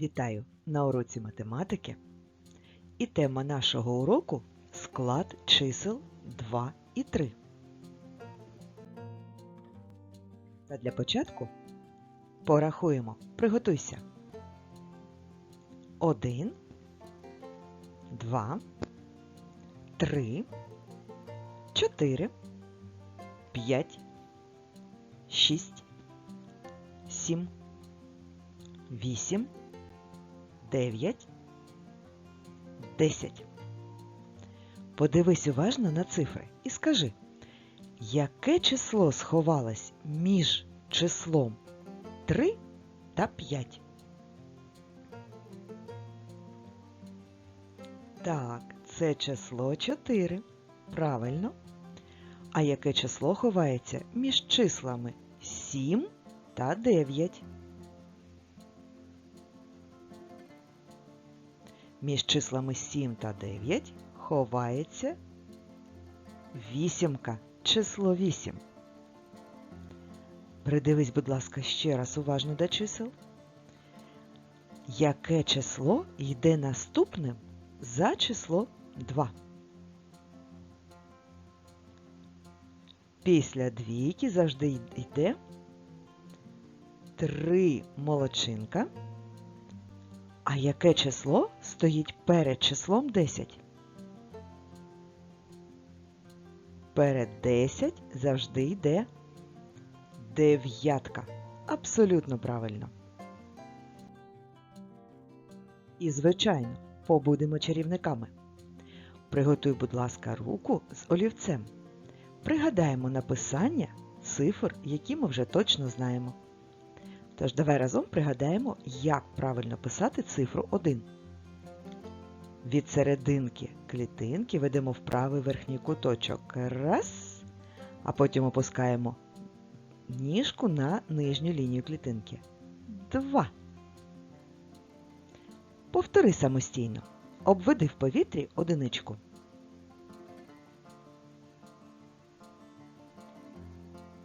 Вітаю на уроці математики. І тема нашого уроку склад чисел 2 і 3. Та для початку порахуємо. Приготуйся. 1, 2, 3, 4, 5, 6, 7, 8, 9, 10. Подивись уважно на цифри і скажи, яке число сховалось між числом 3 та 5? Так, це число 4. Правильно. А яке число ховається між числами 7 та 9? Між числами 7 та 9 ховається вісімка, число 8. Придивись, будь ласка, ще раз уважно до чисел. Яке число йде наступним за число 2? Після двійки завжди йде 3 молодчинка. А яке число стоїть перед числом 10? Перед 10 завжди йде дев'ятка. Абсолютно правильно. І, звичайно, побудемо чарівниками. Приготуй, будь ласка, руку з олівцем. Пригадаємо написання цифр, які ми вже точно знаємо. Тож давай разом пригадаємо, як правильно писати цифру 1. Від серединки клітинки ведемо в правий верхній куточок. Раз. А потім опускаємо ніжку на нижню лінію клітинки. Два. Повтори самостійно. Обведи в повітрі одиничку.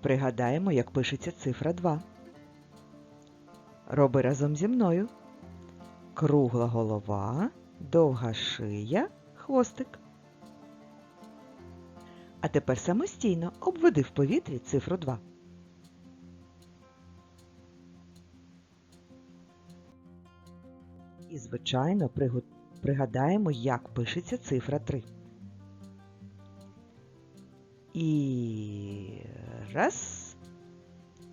Пригадаємо, як пишеться цифра 2. Роби разом зі мною. Кругла голова, довга шия, хвостик. А тепер самостійно обведи в повітрі цифру 2. І, звичайно, пригадаємо, як пишеться цифра 3. І раз,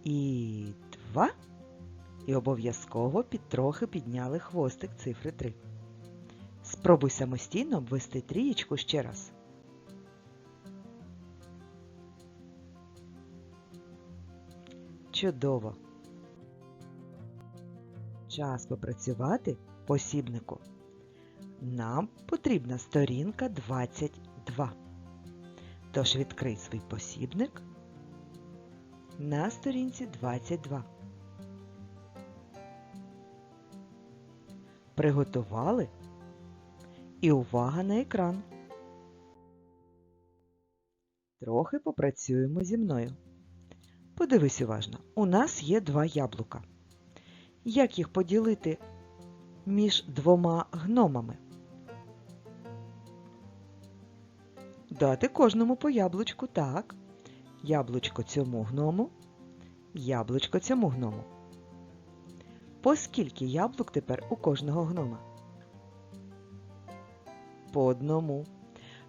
і два. І обов'язково підтрохи підняли хвостик цифри 3. Спробуй самостійно обвести трієчку ще раз. Чудово! Час попрацювати посібнику. Нам потрібна сторінка 22. Тож відкрий свій посібник на сторінці 22. Приготували? І увага на екран. Трохи попрацюємо зі мною. Подивись уважно. У нас є два яблука. Як їх поділити між двома гномами? Дати кожному по яблучку, так. Яблучко цьому гному, яблучко цьому гному. По скільки яблук тепер у кожного гнома? По одному.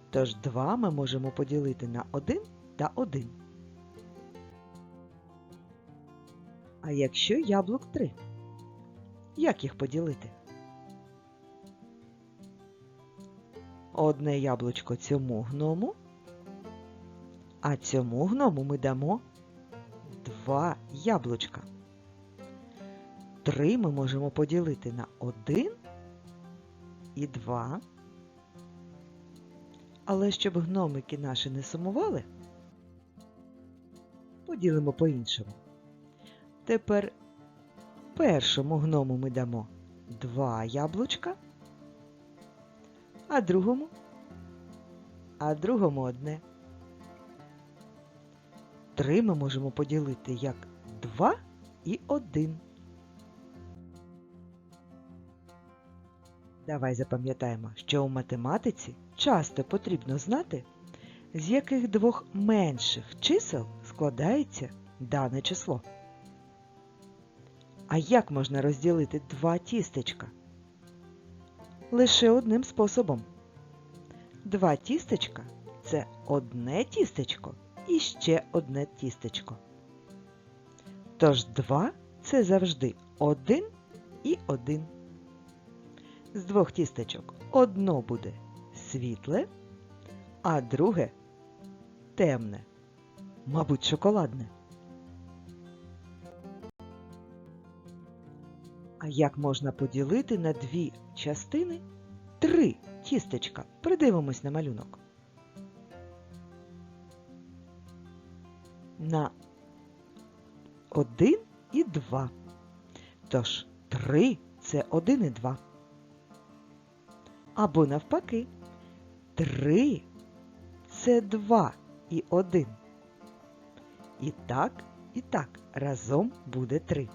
Тож два ми можемо поділити на один та один. А якщо яблук три? Як їх поділити? Одне яблучко цьому гному, а цьому гному ми дамо два яблучка. Три ми можемо поділити на один і два. Але щоб гномики наші не сумували, поділимо по-іншому. Тепер першому гному ми дамо два яблучка, а другому, а другому одне. Три ми можемо поділити як два і один. Давай запам'ятаємо, що у математиці часто потрібно знати, з яких двох менших чисел складається дане число. А як можна розділити два тістечка? Лише одним способом. Два тістечка це одне тістечко і ще одне тістечко. Тож два це завжди один і один. З двох тістечок одно буде світле, а друге темне, мабуть, шоколадне. А як можна поділити на дві частини три тістечка? Придивимось на малюнок. На один і два. Тож три це один і два. Або навпаки, три це два і один. І так, і так разом буде три.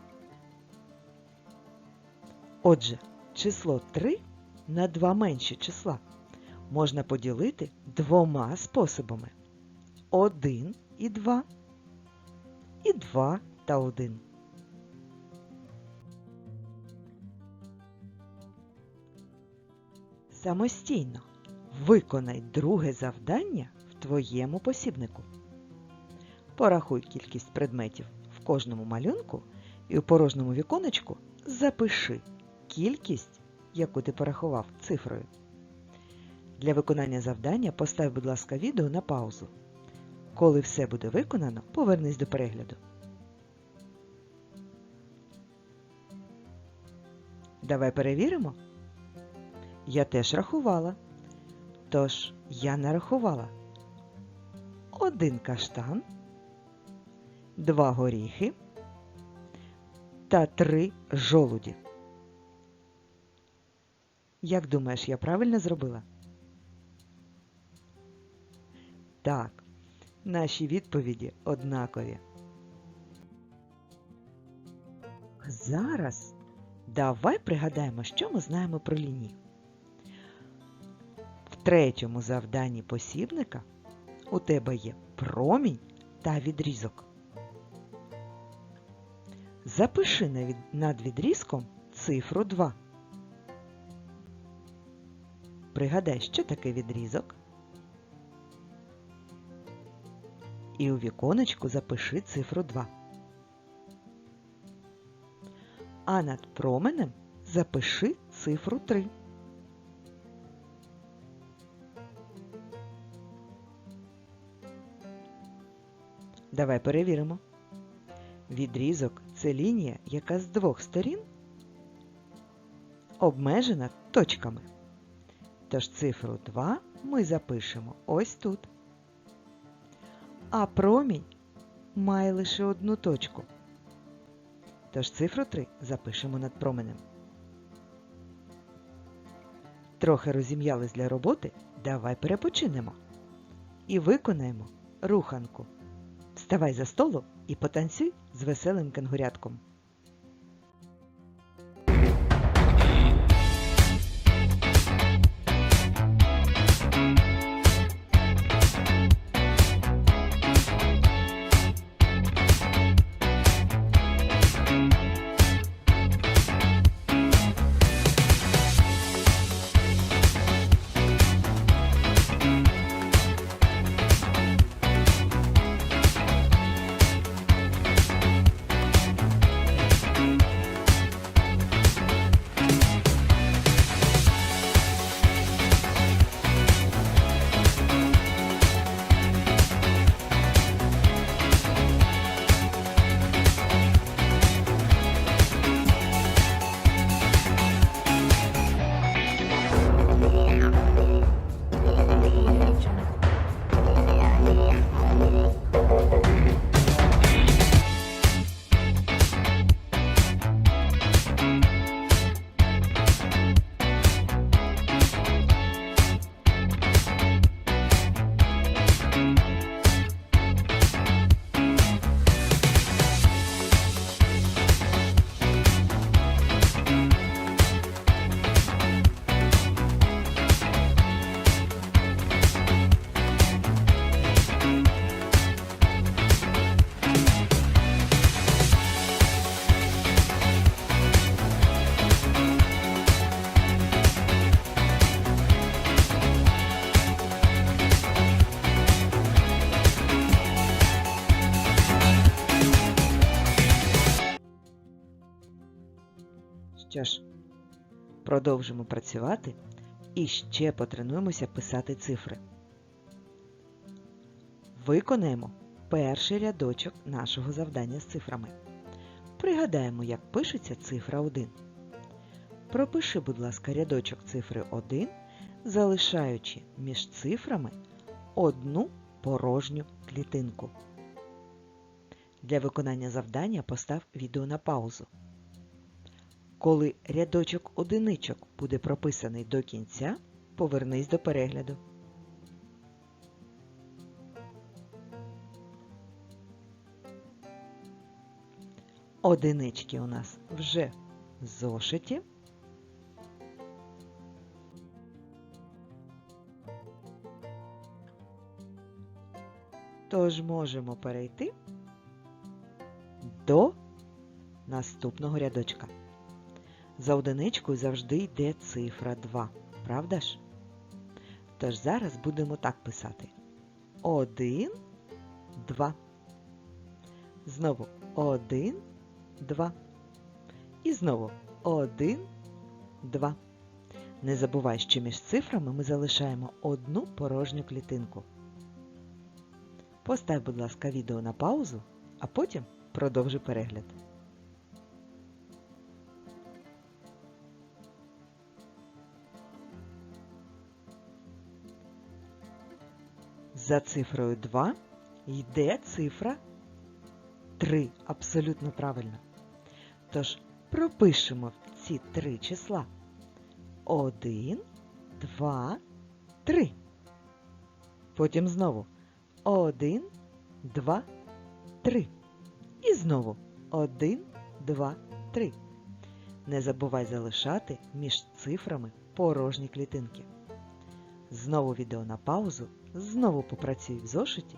Отже, число 3 на два менші числа можна поділити двома способами. 1 і 2 і 2 та 1. Самостійно виконай друге завдання в твоєму посібнику. Порахуй кількість предметів в кожному малюнку і у порожньому віконечку запиши кількість, яку ти порахував цифрою. Для виконання завдання постав, будь ласка, відео на паузу. Коли все буде виконано, повернись до перегляду. Давай перевіримо. Я теж рахувала. Тож я нарахувала один каштан, два горіхи та три жолуді. Як думаєш, я правильно зробила? Так, наші відповіді однакові. Зараз давай пригадаємо, що ми знаємо про лінії. Третьому завданні посібника у тебе є промінь та відрізок. Запиши над відрізком цифру 2. Пригадай, що таке відрізок. І у віконечку запиши цифру 2. А над променем запиши цифру 3. Давай перевіримо. Відрізок це лінія, яка з двох сторін обмежена точками. Тож цифру 2 ми запишемо ось тут. А промінь має лише одну точку. Тож цифру 3 запишемо над променем. Трохи розім'ялись для роботи, давай перепочинемо. І виконаємо руханку. Вставай за столу і потанцюй з веселим кенгурятком. Продовжимо працювати і ще потренуємося писати цифри. Виконаємо перший рядочок нашого завдання з цифрами. Пригадаємо, як пишеться цифра 1. Пропиши, будь ласка, рядочок цифри 1, залишаючи між цифрами одну порожню клітинку. Для виконання завдання постав відео на паузу. Коли рядочок одиничок буде прописаний до кінця, повернись до перегляду. Одинички у нас вже зошиті. Тож можемо перейти до наступного рядочка. За одиничкою завжди йде цифра 2, правда ж? Тож зараз будемо так писати. 1, 2. Знову 1, 2. І знову 1, 2. Не забувай, що між цифрами ми залишаємо одну порожню клітинку. Постав, будь ласка, відео на паузу, а потім продовжуй перегляд. За цифрою 2 йде цифра 3. Абсолютно правильно. Тож пропишемо ці три числа. 1, 2, 3. Потім знову 1, 2, 3. І знову 1, 2, 3. Не забувай залишати між цифрами порожні клітинки. Знову відео на паузу, знову попрацюй в зошиті.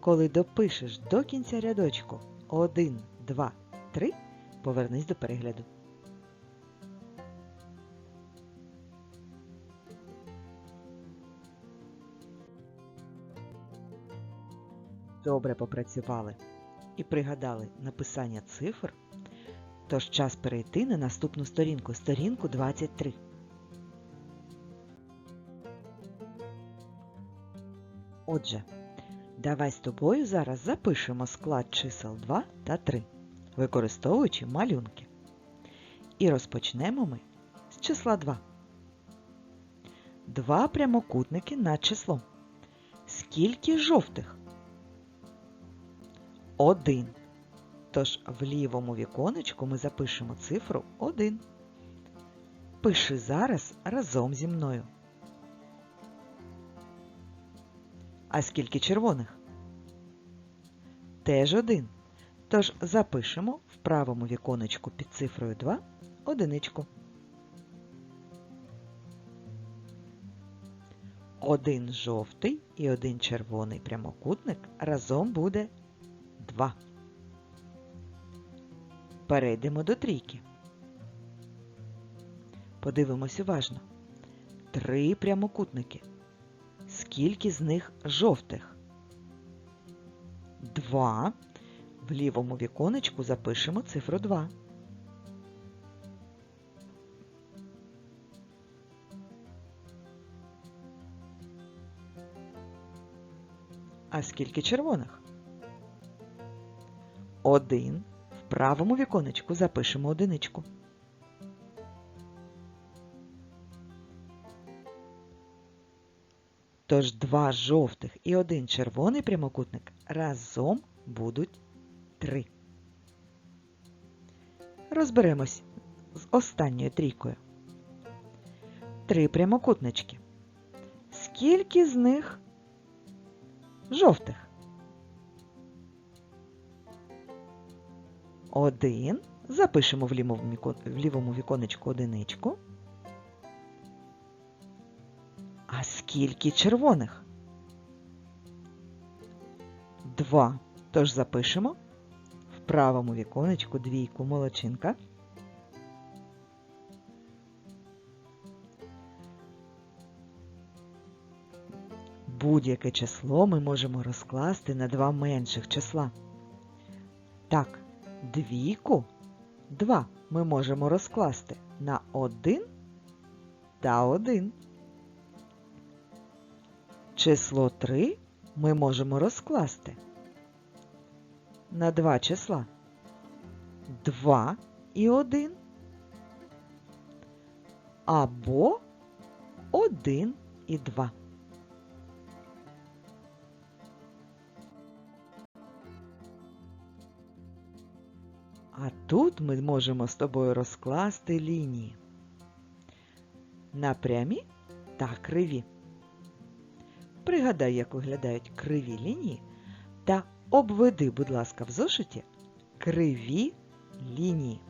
Коли допишеш до кінця рядочку 1, 2, 3, повернись до перегляду. Добре попрацювали і пригадали написання цифр, тож час перейти на наступну сторінку, сторінку 23. Отже, давай з тобою зараз запишемо склад чисел 2 та 3, використовуючи малюнки. І розпочнемо ми з числа 2. Два прямокутники над числом. Скільки жовтих? Один. Тож в лівому віконечку ми запишемо цифру 1. Пиши зараз разом зі мною. А скільки червоних? Теж один. Тож запишемо в правому віконечку під цифрою 2 одиничку. Один жовтий і один червоний прямокутник разом буде 2. Перейдемо до трійки. Подивимось уважно. Три прямокутники. Скільки з них жовтих? Два. В лівому віконечку запишемо цифру 2. А скільки червоних? Один. В правому віконечку запишемо одиничку. Тож два жовтих і один червоний прямокутник разом будуть три. Розберемось з останньою трійкою. Три прямокутнички. Скільки з них жовтих? Один. Запишемо в лівому, віконечку одиничку. А скільки червоних? Два. Тож запишемо в правому віконечку двійку молодчинка. Будь-яке число ми можемо розкласти на два менших числа. Так, двійку 2 ми можемо розкласти на 1 та 1. Число 3 ми можемо розкласти на два числа 2 і 1 або 1 і 2. А тут ми можемо з тобою розкласти лінії на прямі та криві. Пригадай, як виглядають криві лінії, та обведи, будь ласка, в зошиті криві лінії.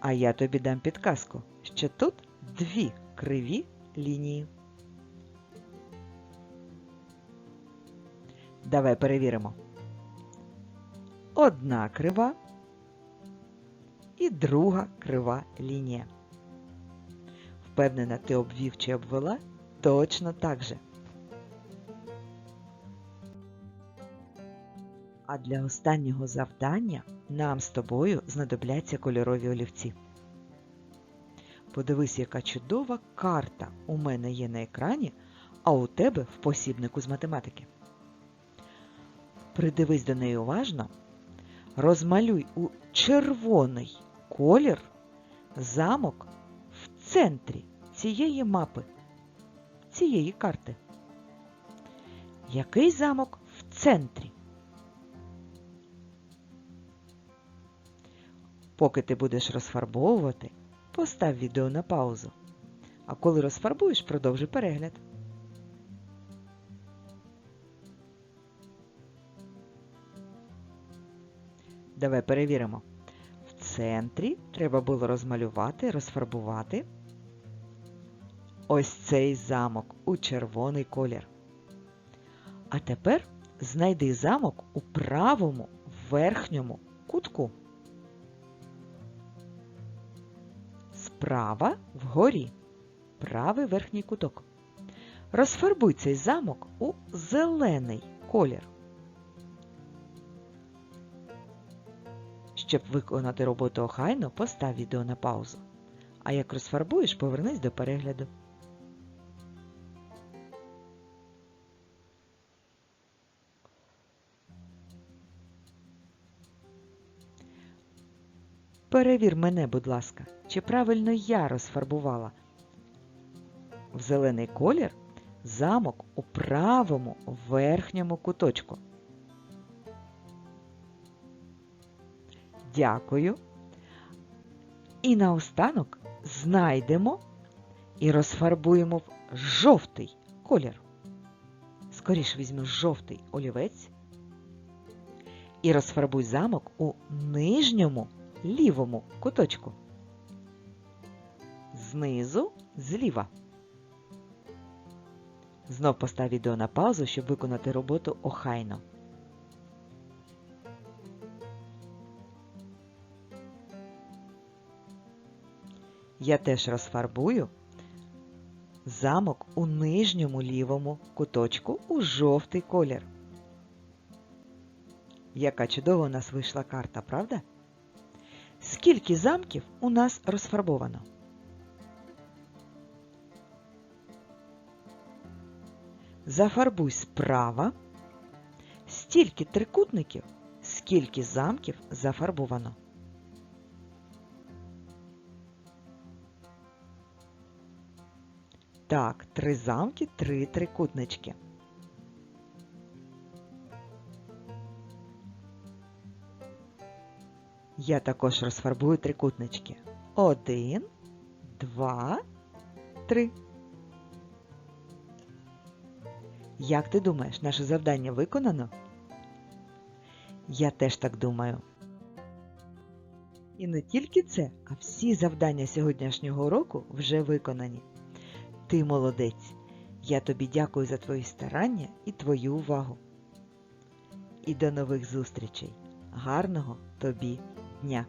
А я тобі дам підказку, що тут дві криві лінії. Давай перевіримо. Одна крива і друга крива лінія. Впевнена, ти обвів чи обвела точно так же. А для останнього завдання нам з тобою знадобляться кольорові олівці. Подивись, яка чудова карта у мене є на екрані, а у тебе в посібнику з математики. Придивись до неї уважно, розмалюй у червоний колір замок в центрі цієї мапи, цієї карти. Який замок в центрі? Поки ти будеш розфарбовувати, постав відео на паузу. А коли розфарбуєш, продовжуй перегляд. Давай перевіримо. Центрі треба було розмалювати, розфарбувати ось цей замок у червоний колір. А тепер знайди замок у правому верхньому кутку. Справа вгорі. Правий верхній куток. Розфарбуй цей замок у зелений колір. Щоб виконати роботу охайно, постав відео на паузу. А як розфарбуєш, повернись до перегляду. Перевір мене, будь ласка, чи правильно я розфарбувала в зелений колір замок у правому верхньому куточку. Дякую. І наостанок знайдемо і розфарбуємо в жовтий колір. Скоріше візьми жовтий олівець і розфарбуй замок у нижньому лівому куточку. Знизу зліва. Знов постав відео на паузу, щоб виконати роботу охайно. Я теж розфарбую замок у нижньому лівому куточку у жовтий колір. Яка чудова у нас вийшла карта, правда? Скільки замків у нас розфарбовано? Зафарбуй справа. Стільки трикутників, скільки замків зафарбовано. Так, три замки, три трикутнички. Я також розфарбую трикутнички. Один, два, три. Як ти думаєш, наше завдання виконано? Я теж так думаю. І не тільки це, а всі завдання сьогоднішнього уроку вже виконані. Ти молодець. Я тобі дякую за твої старання і твою увагу. І до нових зустрічей. Гарного тобі дня!